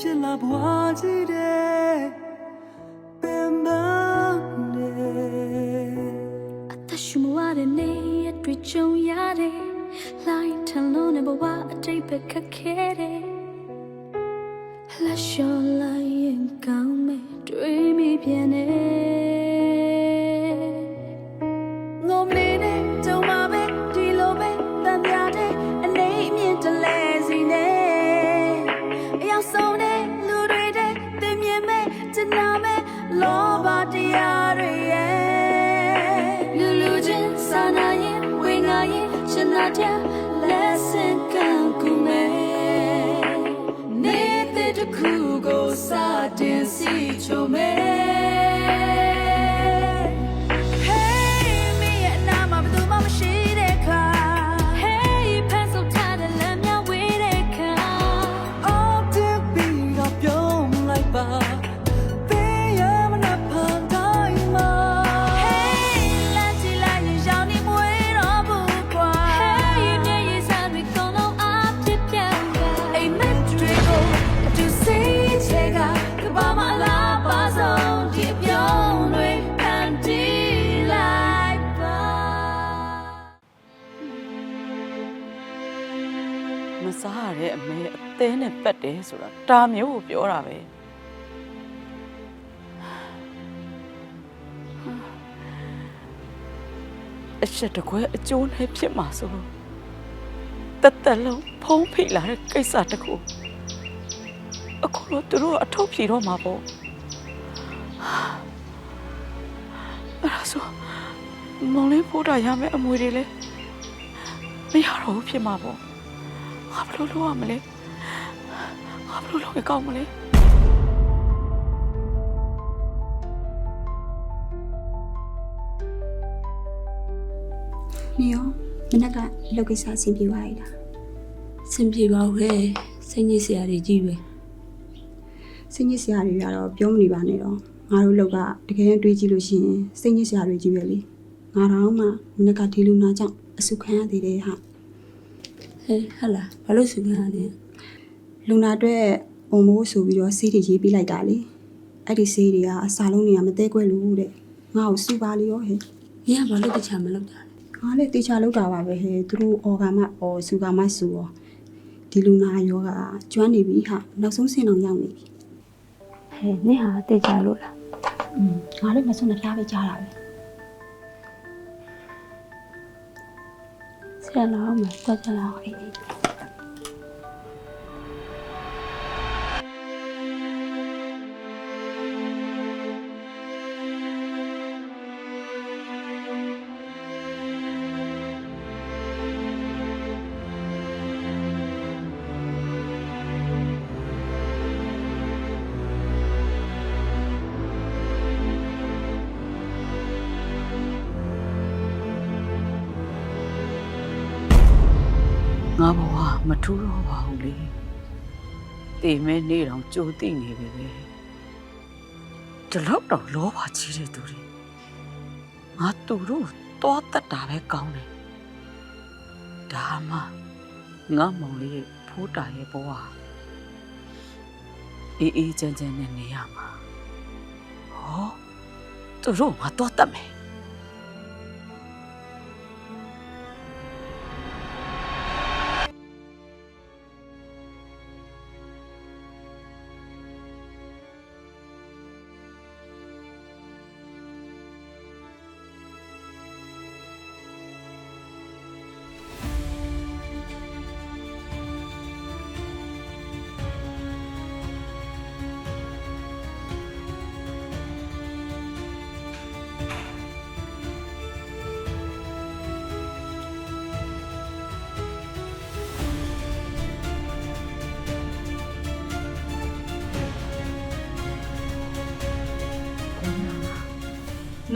ဖြစ်လာဘွားကြီးတဲ့ပင်ပန်းနေအသက်ရှူမဝတဲ့နေရတွေ့ကြုံရတယ်လိုက်ထန်လုံးနဲ့ဘဝအတိတ်ပဲခက်ခဲတ ရင်ကျနာတဲ့ lesson ကန်ကူမဲ့နေတဲ့တခုကို သေးနဲ့ပတ်တယ်ဆိုတာတာမျိုးကိုပြောတာပဲအချက်တကွဲအကျိုးနဲ့ဖြစ်မှာဆိုလို့တက်တက်လုံးဖုံးဖိလာတဲ့ကိစ္စတစ်ခုအခုတော့သူတို့အထုပ်ဖြေတော့မှာပေါ့အဲ့ဒါဆိုမောင်လေးဖိုးတာရမယ်အမွေတွေလည်းမရတော့ဘူးဖြစ်မှာပေါ့ငါဘယ်လိုလုပ်ရမလဲငါ ဘယ်လိုလုပ်ရင်ကောင်းမလဲနေရောမနက်ကလောက်ကိစ္စအဆင်ပြေပါရဲ့လားစင်ပြေပါဦးဟဲ့စိတ်ညစ်စရာတွေကြီးပဲစိတ်ညစ်စရာတွေကတော့ပြောမနေပါနဲ့တော့ငါတို့လောက်ကတကယ်တွေးကြည့်လို့ရှိရင်စိတ်ညစ်စရာတွေကြီးပဲလေငါတော့မှမနက်ကဒီလူနာကြောင့်အဆုခံရသေးတယ်ဟာဟဲ့ဟတ်လာဘာလို့စုခံရလဲ လူနာအတွက်ပုံမိုးဆိုပြီးတော့ဆေးတွေရေးပေးလိုက်တာလေအဲ့ဒီဆေးတွေကအစာလုံးတွေကမသေးခွဲလို့တဲ့ငါ့ကိုစူပါလေရောဟဲ့မင်းကဘာလို့တခြားမလုပ်တာလဲငါလည်းတေချာလောက်တာပါပဲဟဲ့သူတို့အော်ဂါမအော်စူဂါမဆူရောဒီလူနာယောဂကျွမ်းနေပြီဟာနောက်ဆုံးဆင်းအောင်ရောက်နေပြီဟဲ့နင့်ဟာတေချာလို့လားอืมငါလည်းမစွန်းနှပြားပဲကြားတာပဲဆရာလာအောင်မယ်တော့ကြလာအောင် ဘဝမထူးတော့ပါဘူးလေတေမဲနေတော့ကြိုသိနေပြီပဲဒီလောက်တော့လောဘကြီးတဲ့သူတွေငါသူတို့တောတတ်တာပဲကောင်းတယ်ဒါမှငါမောင်လေးရဲ့ဖိုးတာရဲ့ဘဝအေးအေးချမ်းချမ်းနဲ့နေရမှာဟောသူတို့ငါတော့တတ်မယ်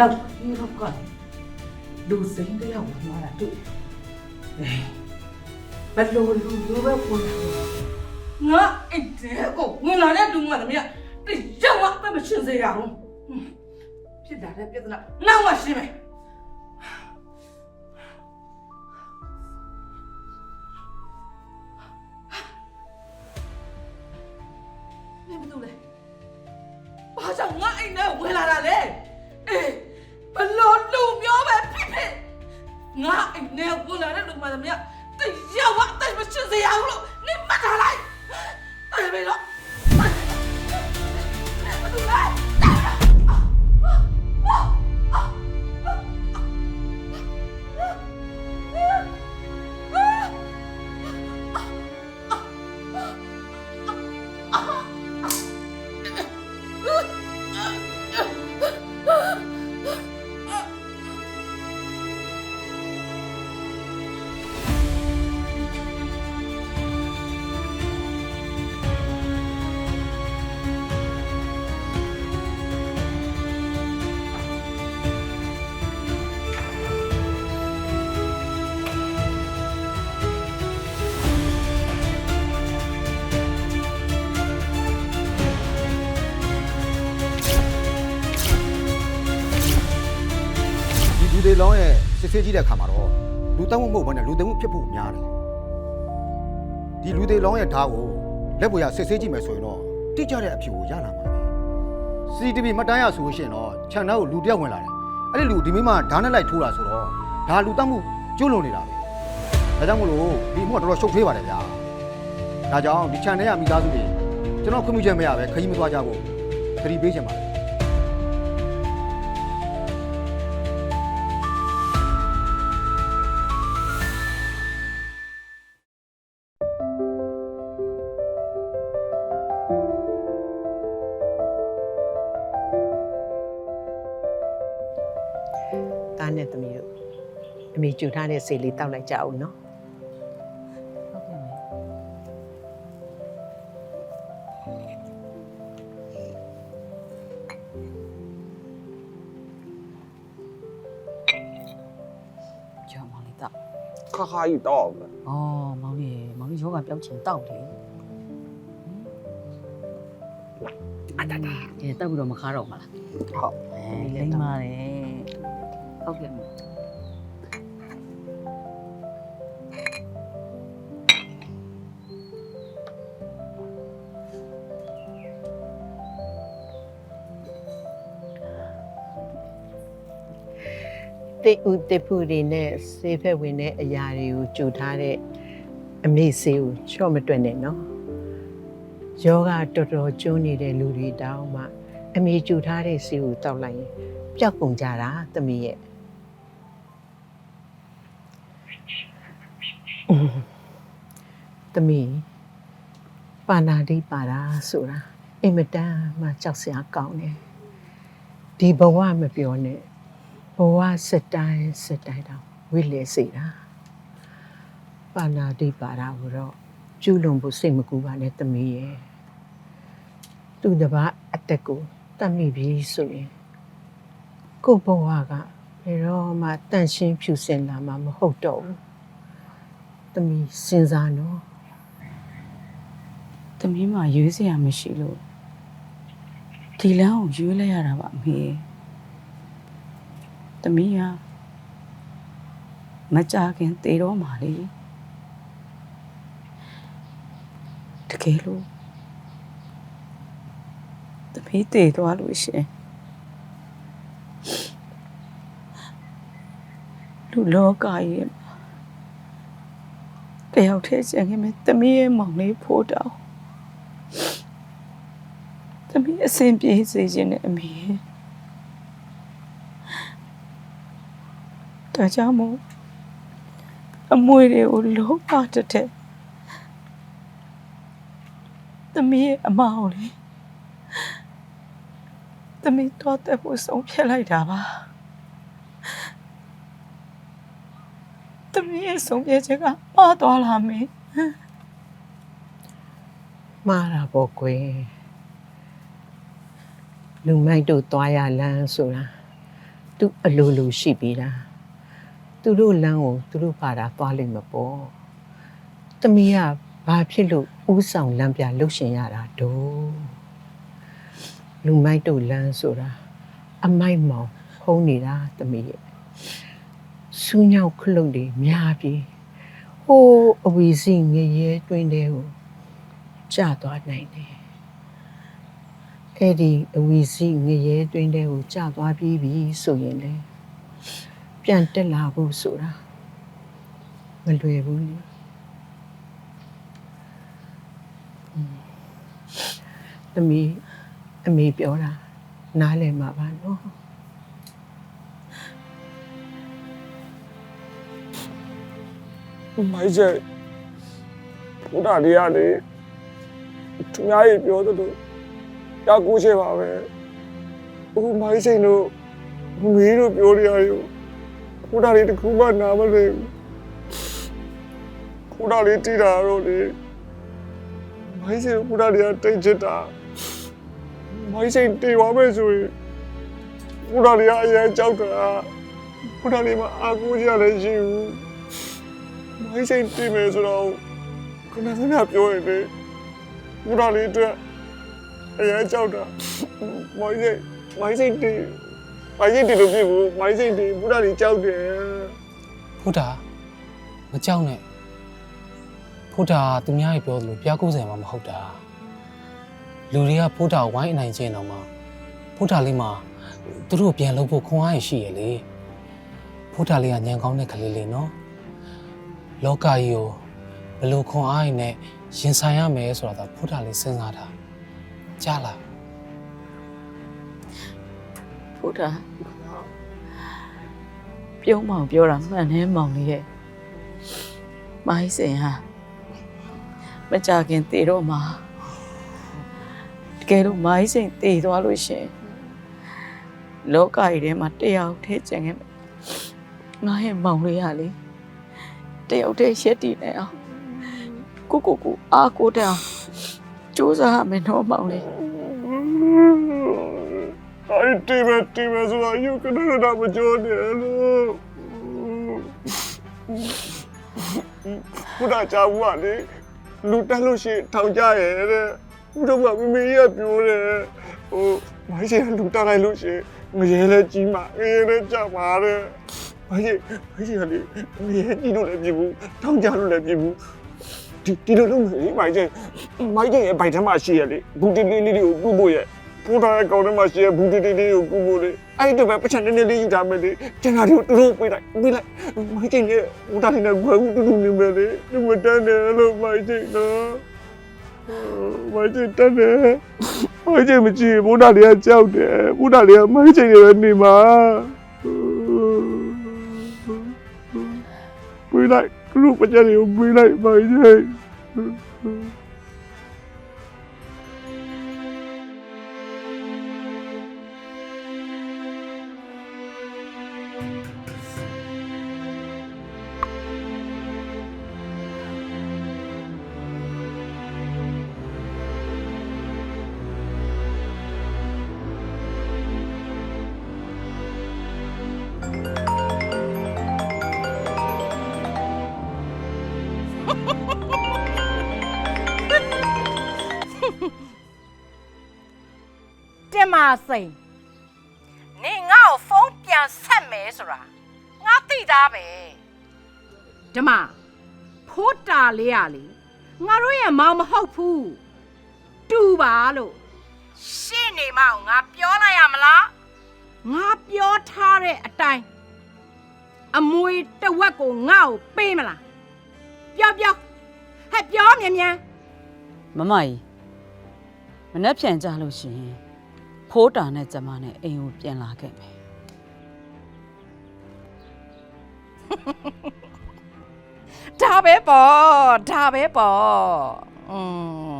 နောက်ပြီးတော့ကလူစိမ်းတယောက်ဝင်လာတာတွေ့တယ်ဘယ်လိုလူမျိုးပဲဝင်လာငါအဲ့တဲ့ကိုဝင်လာတဲ့လူမှလည်းမရတိရောက်မှပဲမရှင်း ငါအိမ်ထဲဝင်လာတဲ့လူမှသမီးတယောက်ဝအသက်မရှိစေရဘူးလို့နေမှတ်ထားလိုက်အဲ့ဘယ်တော့ဘာလို့လဲ စစ်ဆေးကြည့်တဲ့အခါမှာတော့လူတောင်းမှုမဟုတ်ဘဲနဲ့လူသိမ်းမှုဖြစ်ဖို့များတယ်ဒီလူတွေလောင်းရဲ့ဓာတ်ကိုလက်ပေါ်ရစစ်ဆေးကြည့်မယ်ဆိုရင်တော့တိကျတဲ့အဖြေကိုရလာမှာပဲ CCTV မှတ်တမ်းရဆိုလို့ရှိရင်တော့ခြံသားကိုလူတစ်ယောက်ဝင်လာတယ်အဲ့ဒီလူဒီမိမဓာတ်နဲ့လိုက်ထိုးတာဆိုတော့ဒါလူတောင်းမှုကျွလွန်နေတာပဲဒါကြောင့်မို့လို့ဒီမှုကတော်တော်ရှုပ်ထွေးပါတယ်ဗျာဒါကြောင့်ဒီခြံထဲရမိသားစုတွေကျွန်တော်ခွင့်ပြုချက်မရပဲခရီးမသွားကြဘူးသတိပေးချင်ပါတယ် တားနဲ့သမီးတို့အမေကြူထားတဲ့ဆေးလေးတောက်လိုက်ကြအောင်နော်ဟုတ်ကဲ့မေကျော်မောင်လေးတော့ခါခါကြီးတော့ပဲอ๋อမောင်လေးမောင်လေးယောဂပြောက်ချင်တောက်တယ်အတတာအဲတောက်ပြီးတော့မခါတော့မလားဟုတ်အဲလိမ့်ပါတယ် ဟုတ်ကဲ့မေတိတ်ဦးတစ်ဖူတွေနဲ့ဆေးဖက်ဝင်တဲ့အရာတွေကိုကြူထားတဲ့အမေဆေးကိုချော့မတွက်နဲ့နော်ယောဂတော်တော်ကျုံးနေတဲ့လူတွေတောင်းမှအမေကြူထားတဲ့ဆေးကိုတောက်လိုက်ရင်ပျောက်ကုန်ကြတာသမီးရဲ့ အင်းသမီးပါဏာတိပါတာဆိုတာအင်မတန်မှကြောက်စရာကောင်းတယ်ဒီဘဝမပြောနဲ့ဘဝစက်တိုင်းစက်တိုင်းတော့ဝိလေစေတာပါဏာတိပါဒကိုတော့ကျူးလွန်ဖို့စိတ်မကူပါနဲ့သမီးရဲ့သူတပအတက်ကိုတတ်မိပြီဆိုရင်ကိုယ့်ဘဝကဘယ်တော့မှတန့်ရှင်းဖြူစင်လာမှာမဟုတ်တော့ဘူး သမီးစဉ်းစားနော်သမီးမှရွေးစရာမရှိလို့ဒီလမ်းကိုရွေးလိုက်ရတာပါအမေသမီးကမကြခင်သေတော့မှလေတကယ်လို့သမီးသေသွားလို့ရှရင်လူလောကကြီးမှာ တယောက်တည်းကျန်ခဲ့မယ်သမီးရဲ့မောင်လေးဖိုးတောင်သမီးအဆင်ပြေစေခြင်းနဲ့အမေဒါကြောင့်မို့အမွေတွေကိုလောဘတစ်ထက်သမီးရဲ့အမောင်လေးသမီးတော့တဲ့ဖို့ဆုံးဖြတ်လိုက်တာပါ သမီးရဲ့ဆုံးဖြတ်ချက်ကမှားသွားလာမေမှားတာပေါ့ကွယ်လူမိုက်တို့သွားရလမ်းဆိုတာသူအလိုလိုရှိပြီးတာသူတို့လမ်းကိုသူတို့ဘာသာသွားလိမ့်မပေါ့တမီးကဘာဖြစ်လို့ဥဆောင်လမ်းပြလှုပ်ရှင်ရတာတို့လူမိုက်တို့လမ်းဆိုတာအမိုက်မောင်ဖုံးနေတာတမီးရဲ့ စူးညောက်ခလုတ်တွေများပြီးဟိုးအဝီစီငရဲတွင်းတဲ့ကိုကျသွားနိုင်တယ်အဲ့ဒီအဝီစီငရဲတွင်းတဲ့ကိုကြာသွားပြီးပြီဆိုရင်လေပြန်တက်လာဖို့ဆိုတာမလွယ်ဘူးလေอืมသမီးအမေပြောတာနားလည်မှာပါနော် မိုင်းချက်ဘုရားတရားလေသူများကြီးပြောသလိုကြောက်ကိုချေပါပဲဟိုမိုင်းချက်တို့မီးတို့ပြောရရယူဘုရားလေးတခုမှနားမလဲဘူးဘုရားလေးတီးတာတော့လေမိုင်းချက်ဘုရားလေးတိတ်ချစ်တာမိုင်းချက်တေသွားမယ်ဆိုရင်ဘုရားလေးအရင်ကြောက်တာဘုရားလေးမအားကိုးကြလည်းရှိဘူး မိုင်းစိတ်တည်မယ်ဆိုတော့ခဏခဏပြောရင်လေဘုရားလေးအတွက်အရင်ကြောက်တာမိုင်းစိတ်မိုင်းစိတ်တည်မိုင်းစိတ်တည်လို့ဖြစ်ဘူးမိုင်းစိတ်တည်ဘုရားလေးကြောက်တယ်ဖုဒ္ဓမကြောက်နဲ့ဖုဒ္ဓသူများကြီးပြောသလိုပြားကိုယ်စင်မှမဟုတ်တာလူတွေကဖုဒ္ဓဝိုင်းအနိုင်ကျင့်တော့မှဖုဒ္ဓလေးမှာသူတို့ပြန်လုပ်ဖို့ခွန်အားရရှိရလေဖုဒ္ဓလေးကညံကောင်းတဲ့ကလေးလေးနော် လောကကြီးကိုဘယ်လိုခွန်အားရနဲ့ရင်ဆိုင်ရမယ်ဆိုတာဒါဖုဒ္ဓလေးစဉ်းစားတာကြားလားဖုဒ္ဓပြုံးမောင်ပြောတာမှန်တယ်မောင်လေးရဲ့မိုင်းစင်ဟာမကြခင်တည်တော့မှာတကယ်လို့မိုင်းစင်တည်သွားလို့ရှရင်လောကကြီးထဲမှာတယောက်တည်းကျန်ခဲ့မယ်ငါရဲ့မောင်လေးရလေ တယောက်တည်းရက်တည်နေအောင်ကိုကိုကိုအားကိုတောင်စူးစမ်းရမယ်တော့မောင်လေးအဲ့တည်မယ်တည်မယ်ဆိုတော့ယူကနရမကြောတယ်လို့ဘုရားကြောက်ဘူးကလေလူတက်လို့ရှိရင်ထောင်ကြရဲ့တဲ့ဘုရားကမမေကြီးကပြောတယ်ဟိုမိုင်းရှင်ကလူတက်လိုက်လို့ရှိရင်ငရဲလဲကြီးမှာငရဲလဲကြောက်ပါတဲ့ မိုင်းရှင်မိုင်းရှင်ကလေငရဲကြီးလို့လည်းပြဘူးထောင်ကြလို့လည်းပြဘူးဒီဒီလိုလုပ်မယ်မိုင်းရှင်မိုင်းရှင်ရဲ့ဘိုက်ထဲမှာရှိရလေဘူတီလေးလေးကိုကူဖို့ရဲ့ပူထားတဲ့ကောင်ထဲမှာရှိတဲ့ဘူးတီတီလေးကိုကူဖို့လေအဲ့ဒီတော့ပဲပတ်ချန်နေနေလေးယူထားမယ်လေကျန်တာတွေကိုတူတူပေးလိုက်ပေးလိုက်မိုင်းချင်းရဲ့ဘူတာလေးနဲ့ခွဲဦးတူတူနေမယ်လေဒီမတန်းတယ်လို့မိုင်းချင်းနော်မိုင်းချင်းတန်းတယ်မိုင်းချင်းမကြည့်ဘူတာလေးကကြောက်တယ်ဘူတာလေးကမိုင်းချင်းရဲ့နေမှာ ပေးလိုက်တူတူပတ်ချန်တွေကိုပေးလိုက်မိုင်း စိန်နေငါ့ကိုဖုန်းပြန်ဆက်မယ်ဆိုတာငါသိသားပဲဓမ္မဖိုးတာလေးရလေငါတို့ရဲ့မောင်မဟုတ်ဘူးတူပါလို့ရှင်းနေမအောင်ငါပြောလိုက်ရမလားငါပြောထားတဲ့အတိုင်းအမွေတစ်ဝက်ကိုငါ့ကိုပေးမလားပြောပြောဟဲ့ပြောမြန်မြန်မမကြီးမနှက်ပြန်ကြလို့ရှိရင် ဖိုးတာနဲ့ကျမနဲ့အိမ်ကိုပြန်လာခဲ့မယ်ဒါပဲပေါ့ဒါပဲပေါ့อืม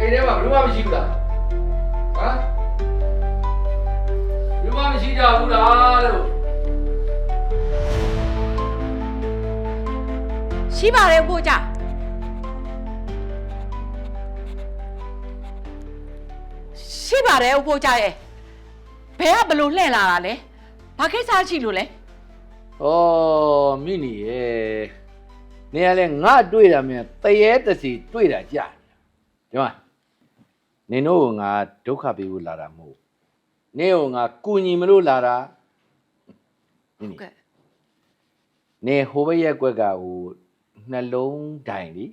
အေးအိမ်ထဲမှာဘယ်သူမှမရှိဘူးလားဟမ်ဘယ်သူမှမရှိကြဘူးလားလို့ရှိပါတယ်ကိုကြရှိပါတယ်ကိုကြရဲ့ဘယ်ကဘလို့လှည့်လာတာလဲဘာကိစ္စရှိလို့လဲဩမိနီရဲ့နေရလဲငါတွေ့တာမြန်တရေတစီတွေ့တာကြာတယ်ဒီမှာ နင်တို့ကငါဒုက္ခပေးဖို့လာတာမဟုတ်နင်ကငါကူညီမလို့လာတာနင်ဟုတ်ကဲ့နေဟိုဘက်ရက်ကွက်ကဟိုနှလုံးတိုင်လी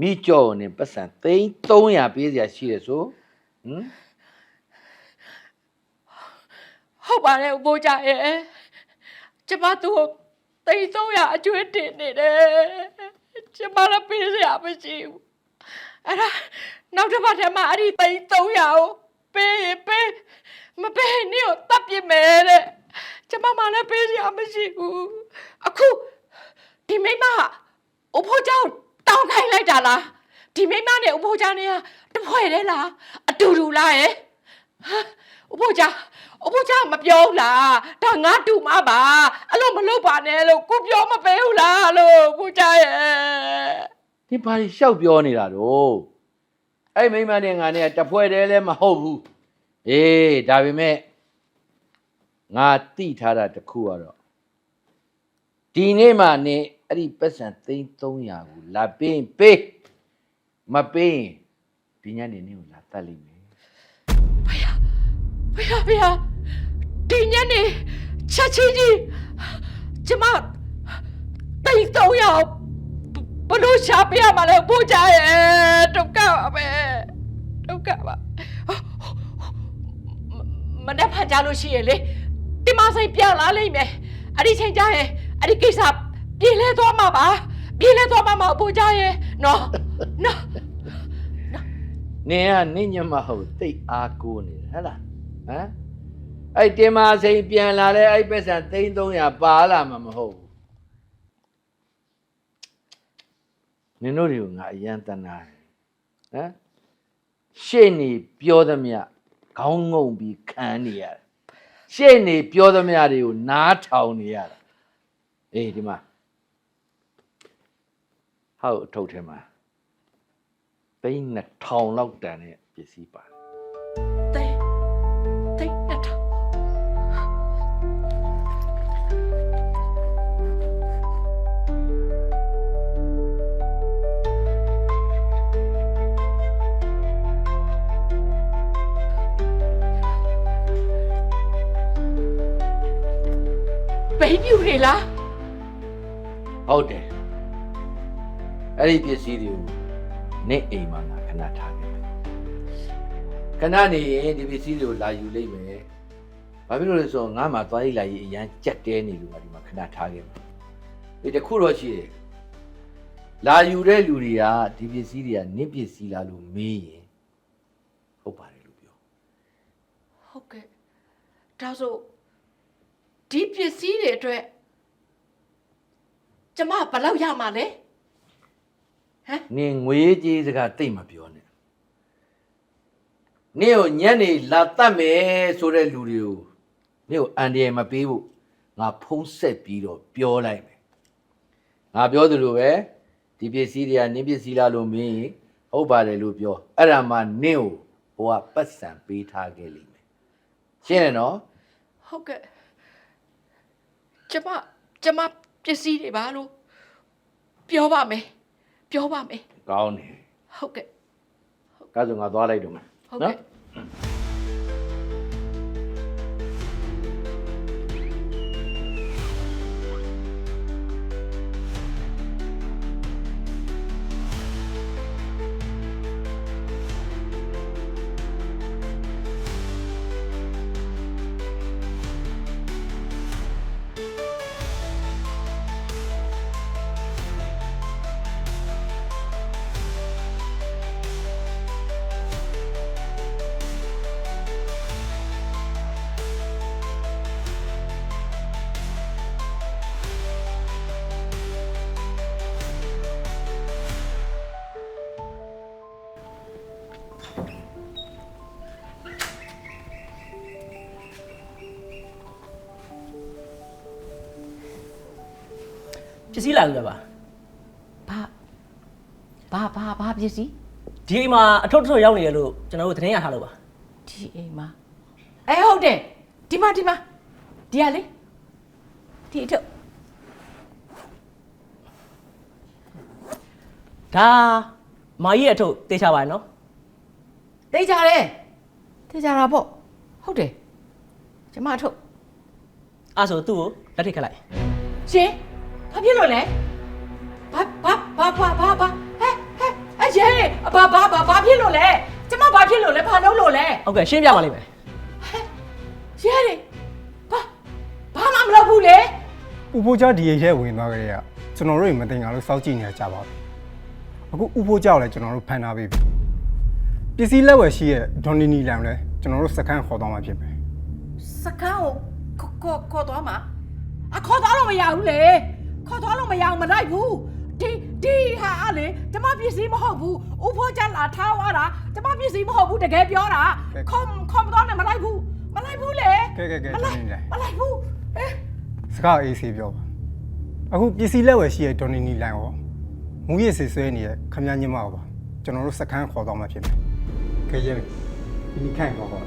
မိကြော်နဲ့ပတ်စံသိန်း300ပေးစရာရှိတယ်ဆိုဟမ်ဟုတ်ပါတယ်ဦးဘိုးကြရဲ့ကျမသူ့ကိုတိတ်ဆုံးရအကျွေးတင်နေတယ်ကျမလည်းပေးစရာမရှိဘူးအဲ့ဒါ နောက်တစ်ပတ်ထဲမှာအဲ့ဒီတိတ်300ကိုပေးရင်ပေးမပေးရင်နေကိုတပ်ပြစ်မယ်တဲ့ကျမမှလည်းပေးစရာမရှိဘူးအခုဒီမိမကဦးဘိုးကြောင့်တောင်းခိုင်းလိုက်တာလားဒီမိမနဲ့ဦးဘိုးကြောင့်နေကတစ်ဖွဲ့တည်းလားအတူတူလားရဲ့အဖိုးချာအဖိုးချာမပြောဘူးလားဒါငါတူမပါအဲ့လိုမလုပ်ပါနဲ့လို့ကိုပြောမပေးဘူးလားလို့အဖိုးချာရဲ့ဒီဘာကြီးရှောက်ပြောနေတာတော့ အဲ့မိန်းမနဲ့ငါနဲ့တပွဲတည်းလည်းမဟုတ်ဘူးအေးဒါပေမဲ့ငါတိထားတာတစ်ခုကတော့ဒီနေ့မှနေအဲ့ဒီပတ်စံသိန်း300ကိုလာပေးရင်ပေးမပေးရင်ဒီညနေနေ့ကိုလာတတ်လိမ့်မယ်ဖေဖေဖေဒီညနေချက်ချင်းကြီးကျမတိတ်တော့ရအောင် ဘလို့ရှာပြရမှာလဲအဖိုးချာရဲ့ဒုက္ခပါပဲဒုက္ခပါမမနေ့ဖတ်ကြလို့ရှိရင်လေဒီမဆိုင်ပြန်လာလိမ့်မယ်အဲ့ဒီချိန်ကျရင်အဲ့ဒီကိစ္စပြေလဲသွားမှာပါပြေလဲသွားမှာမအဖိုးချာရဲ့နော်နော်နင်ကနင့်ညမဟုတ်တိတ်အားကိုးနေတယ်ဟဟလားဟမ်အဲ့တင်မာစိန်ပြန်လာတဲ့အဲ့ပတ်စံသိန်း300ပါလာမှာမဟုတ်ဘူး နင်တို့တွေကိုငါအယံတနာတယ်ဟမ်ရှေ့နေပြောသမျှခေါင်းငုံပြီးခံနေရတယ်ရှေ့နေပြောသမျှတွေကိုနားထောင်နေရတာအေးဒီမှာဟောက်အထုတ်ထဲမှာသိန်း2000လောက်တန်တဲ့ပစ္စည်းပါ ဘေးပြူတွေလားဟုတ်တယ်အဲ့ဒီပစ္စည်းတွေကိုနေ့အိမ်မှာငါခဏထားခဲ့တယ်ခဏနေရင်ဒီပစ္စည်းတွေကိုလာယူလိုက်မယ်ဘာဖြစ်လို့လဲဆိုတော့ငါမှသွားရည်လာရေးအရန်ကြက်တဲနေလို့ငါဒီမှာခဏထားခဲ့မယ်ဒီတစ်ခုတော့ရှိတယ်လာယူတဲ့လူတွေကဒီပစ္စည်းတွေကနင့်ပစ္စည်းလားလို့မေးရင်ဟုတ်ပါတယ်လို့ပြောဟုတ်ကဲ့ဒါဆို ဒီပစ္စည်းတွေအတွက်ကျမဘယ်လောက်ရမှာလဲနင်ငွေကြေးစကားတိတ်မပြောနဲ့နင်ကိုညနေလာတတ်မယ်ဆိုတဲ့လူတွေကိုနင်ကိုအန်ဒီရယ်မပေးဘူးငါဖုံးဆက်ပြီးတော့ပြောလိုက်မယ်ငါပြောသလိုပဲဒီပစ္စည်းတွေကနင်ပစ္စည်းလားလို့မင်းဟုတ်ပါတယ်လို့ပြောအဲ့ဒါမှနင်ကိုဟိုကပတ်စံပေးထားခဲ့လိမ့်မယ်ရှင်းတယ်နော်ဟုတ်ကဲ့ ကျမကျမပစ္စည်းတွေပါလို့ပြောပါမယ်ပြောပါမယ်ကောင်းတယ်ဟုတ်ကဲ့ကားဆိုငါသွားလိုက်တော့မယ်ဟုတ်ကဲ့ပ စ္စည်းလာလို့ပါဘာဘာဘာဘာပစ္စည်းဒီအိမ်မှာအထုပ်ထုပ်ရောက်နေရလို့ကျွန်တော်တို့သတင်းရထားလို့ပါဒီအိမ်မှာအဲဟုတ်တယ်ဒီမှာဒီမှာဒီရလေဒီအထုတ်ဒါမာကြီးရဲ့အထုပ်တေးချပါရနော်သိကြတယ်သိကြတာပေါ့ဟုတ်တယ်ကျမထုတ်အဲ့ဆိုသူ့ကိုလက်ထိတ်ခတ်လိုက်ရှင် ဘာဖြစ်လို့လဲဘာဘာဘာဘာဘာဘာဟဲ့ဟဲ့အကျဲဘာဘာဘာဘာဖြစ်လို့လဲကျမဘာဖြစ်လို့လဲဘာလုပ်လို့လဲဟုတ်ကဲ့ရှင်းပြပါလိမ့်မယ်ရဲတယ်ဘာဘာမှမလုပ်ဘူးလေဥဖိုးကြဒီရဲဝင်သွားကြတဲ့ကကျွန်တော်တို့မတင်ငါလို့စောက်ကြည့်နေကြပါဘူးအခုဥဖိုးကြောက်လဲကျွန်တော်တို့ဖန်ထားပေးပြီပစ္စည်းလက်ဝယ်ရှိရဲ့ဒေါ်နီနီလန်လဲကျွန်တော်တို့စကန်ခေါ်သွားမှာဖြစ်မယ်စကန်းကိုခေါ်ခေါ်ခေါ်သွားမှာအခေါ်သွားလို့မရဘူးလေ ခေါ်သွားလို့မရအောင်မလိုက်ဘူးဒီဒီဟာကလေကျမပစ္စည်းမဟုတ်ဘူးဥဖို့ကြလာထားသွားတာကျမပစ္စည်းမဟုတ်ဘူးတကယ်ပြောတာခေါ်ခေါ်မသွားနဲ့မလိုက်ဘူးမလိုက်ဘူးလေကဲကဲကဲမဒေါ်လိုက်နီနီလန်မလိုက်ဘူးအေးစကားအေးဆေးပြောပါအခုပစ္စည်းလက်ဝယ်ရှိရဲ့ဒေါ်နီနီလန်ရောမူရည်ဆေဆွဲနေတဲ့ခမည်းညမပါကျွန်တော်တို့စကန်ခေါ်သွားမှာဖြစ်မယ်ကဲရဲဒီနီခိုင်ခေါ်ပါ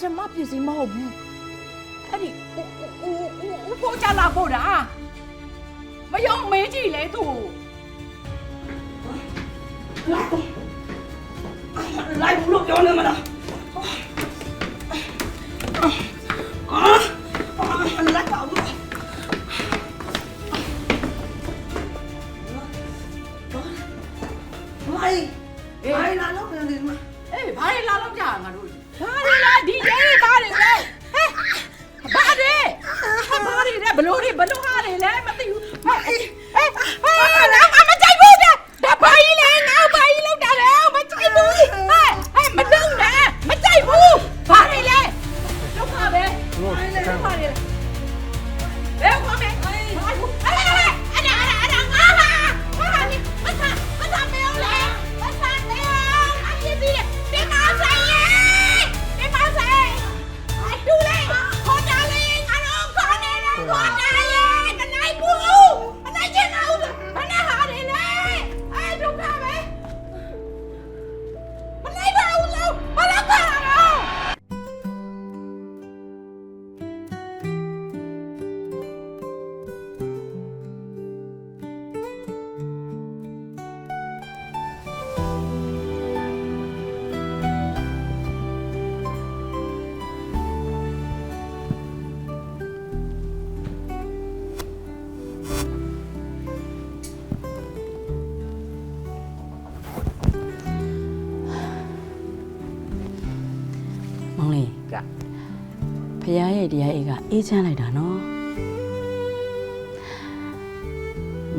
ကျန်ကျမပစ္စည်းမဟုတ်ဘူးအဲ့ဒီဥဥဥဥဖို့ကြလာဖို့တာမယုံမေးကြည့်လေသူလိုက်ဘူးလို့ပြောနေမလား ဖះရဲ့တရားအေးကအေးချမ်းလိုက်တာနော်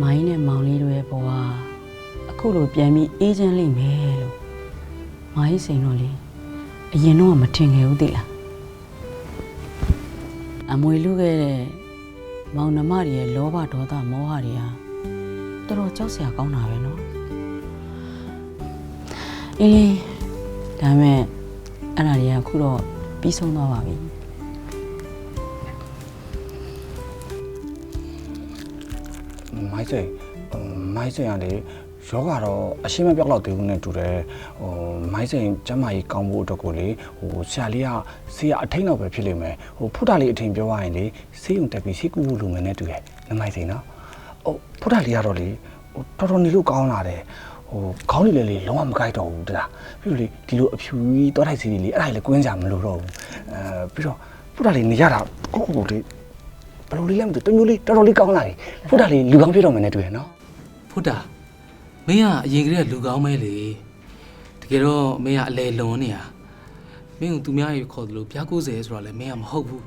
မိုင်းနဲ့မောင်လေးတို့ရဲ့ဘဝအခုလိုပြန်ပြီးအေးချမ်းလိမ့်မယ်လို့မိုင်းစိန်တော့လေအရင်တော့မထင်ခဲ့ဘူးသိလားအမွေလူခဲ့တဲ့မောင်နှမတွေရဲ့လောဘဒေါသမောဟတွေဟာတော်တော်ကြောက်စရာကောင်းတာပဲနော်အေးလေဒါမဲ့အဲ့ဒါတွေကအခုတော့ပြီးဆုံးသွားပါပြီ စိန်ဟိုမိုင်းစိန်ကလေယောဂတော့အရှင်းမပြောက်တော့သေးဘူးနဲ့တူတယ်ဟိုမိုင်းစိန်ကျမ်းမာရေးကောင်းဖို့အတွက်ကိုလေဟိုဆရာလေးကဆေးရအထိန်တော့ပဲဖြစ်လိမ့်မယ်ဟိုဖုဒ္ဓလေးအထင်ပြောရရင်လေဆေးုံတက်ပြီးဆေးကူဖို့လိုမယ်နဲ့တူတယ်နမိုင်းစိန်နော်ဟိုဖုဒ္ဓလေးကတော့လေဟိုတော်တော်နေလို့ကောင်းလာတယ်ဟိုခေါင်းလေးလေလေလုံးဝမကြိုက်တော့ဘူးတလားပြီးတော့လေဒီလိုအဖြူကြီးတောထိုက်စီလေးလေအဲ့ဒါလေကွင်းကြမလို့တော့ဘူးအဲပြီးတော့ဖုဒ္ဓလေးနေရတာကိုကိုကိုလေး ဘယ်လိုလေးလဲမသိဘူးတမျိုးလေးတော်တော်လေးကောင်းလာပြီဖုဒ္ဓလေးလူကောင်းဖြစ်တော့မယ်နဲ့တူရနော်ဖုဒ္ဓမင်းကအရင်ကတည်းကလူကောင်းမဲလေတကယ်တော့မင်းကအလဲလွန်နေတာမင်းကသူများရေခေါ်တယ်လို့ပြား90ဆိုတော့လေမင်းကမဟုတ်ဘူး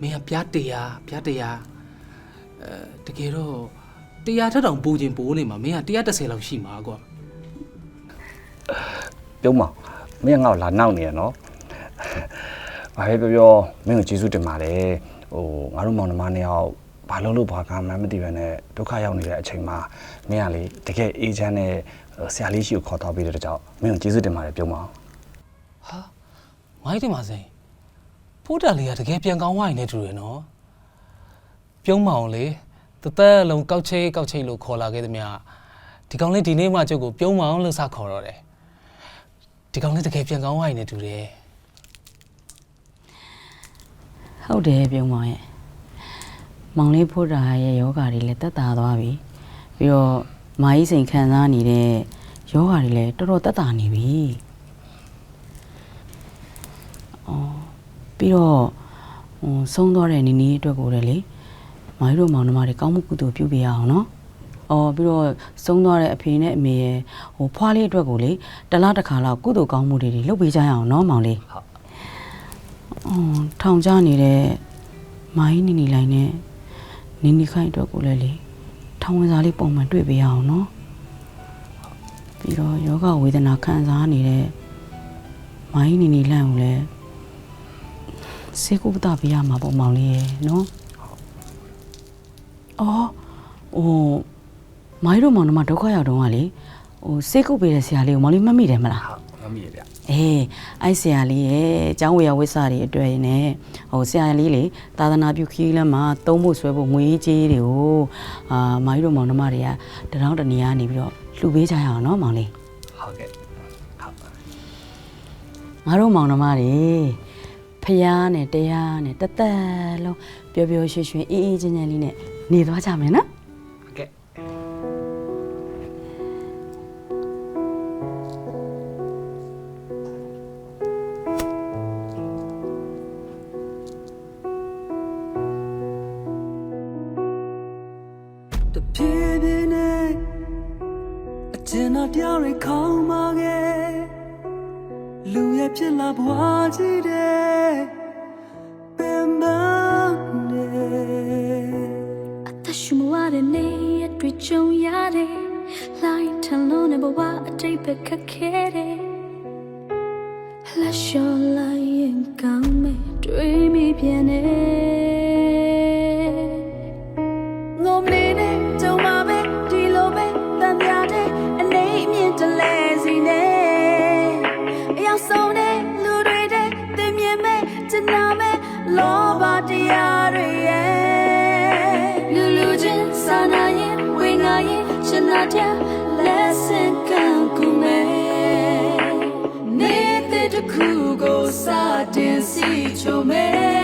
မင်းကပြား100ပြား100အဲတကယ်တော့100ထက်တောင်ပိုခြင်းပိုနေမှာမင်းက130လောက်ရှိမှာကွာပြုံးမမင်းကငါ့ကိုလာနောက်နေရနော်ဘာပဲပြောပြောမင်းကိုကျေးဇူးတင်ပါတယ် ဟိုငါတို့မောင်နှမနှစ်ယောက်ဘာလို့လို့ဘာကမှန်းမသိဘဲနဲ့ဒုက္ခရောက်နေတဲ့အချိန်မှာမင်းကလေတကယ်အေးချမ်းတဲ့ဆရာလေးရှိကိုခေါ်တော့ပြီးတဲ့ကြောင့်မင်းကိုကျေးဇူးတင်ပါတယ်ပြုံးမဟာမိုင်းတင်ပါစိန်ဖုဒ္ဓလေးကတကယ်ပြန်ကောင်းဝိုင်းနေတူတယ်နော်ပြုံးမအောင်လေတသက်လုံးကောက်ချိတ်ကောက်ချိတ်လို့ခေါ်လာခဲ့သမျှဒီကောင်လေးဒီနေ့မှကျုပ်ကိုပြုံးမအောင်လို့စခေါ်တော့တယ်ဒီကောင်လေးတကယ်ပြန်ကောင်းဝိုင်းနေတူတယ် ဟုတ်တယ်ပြုံးမောင်ရဲ့မောင်လေးဖို့တာရဲ့ယောဂါတွေလည်းတက်တာသွားပြီပြီးတော့မာကြီးစိန်ခံစားနေတဲ့ယောဂါတွေလည်းတော်တော်တက်တာနေပြီအော်ပြီးတော့ဟိုဆုံးသွားတဲ့နီနီအတွက်ကိုလည်းလေမာကြီးတို့မောင်နှမတွေကောင်းမှုကုသိုလ်ပြုပေးရအောင်နော်အော်ပြီးတော့ဆုံးသွားတဲ့အဖေနဲ့အမေရဲ့ဟိုဖွားလေးအတွက်ကိုလေတစ်လားတစ်ခါလောက်ကုသိုလ်ကောင်းမှုတွေတွေလုပ်ပေးကြရအောင်နော်မောင်လေးဟုတ် အော်ထောင်ကြနေတဲ့မာကြီးနီနီလိုင်းနဲ့နင်းနီခိုင်အတွက်ကိုလည်းလေထောင်ဝင်စားလေးပုံမှန်တွေ့ပေးရအောင်နော်ပြီးတော့ယောဂဝေဒနာခံစားနေတဲ့မိုင်းနီနီလန့်ကိုလည်းစေကုပ္ပတပေးရမှာပေါ့မောင်လေးရဲ့နော်အော်ဟိုမိုင်းတို့မောင်နှမဒုက္ခရောက်တော့ကလေဟိုစေကုပ်ပေးတဲ့ဆရာလေးကိုမောင်လေးမှတ်မိတယ်မလား မမီးရဗျအေးအဲ့ဆရာလေးရဲ့အကျောင်းဝေယဝိဆာတွေအတွက်နဲ့ဟိုဆရာလေးလေသာသနာပြုခီးလမ်းမှာသုံးဖို့ဆွဲဖို့ငွေကြေးတွေကိုအာမာကြီးတို့မောင်နှမတွေကတရောင်းတနေရနေပြီးတော့လှူပေးကြရအောင်နော်မောင်လေးဟုတ်ကဲ့ငါတို့မောင်နှမတွေဖျားနဲ့တရားနဲ့တသက်လုံးပျော်ပျော်ရွှင်ရွှင်အေးအေးချမ်းချမ်းလေးနဲ့နေသွားကြမယ်နော်ဟုတ်ကဲ့ လောဘတရားတွေရဲ့လူလူချင်းစာနာရင်ဝေငါရင်ကျနာတဲ့ lesson ကန်ကူမဲ့နေတဲ့တစ်ခုကိုစတင်စီချုံမဲ့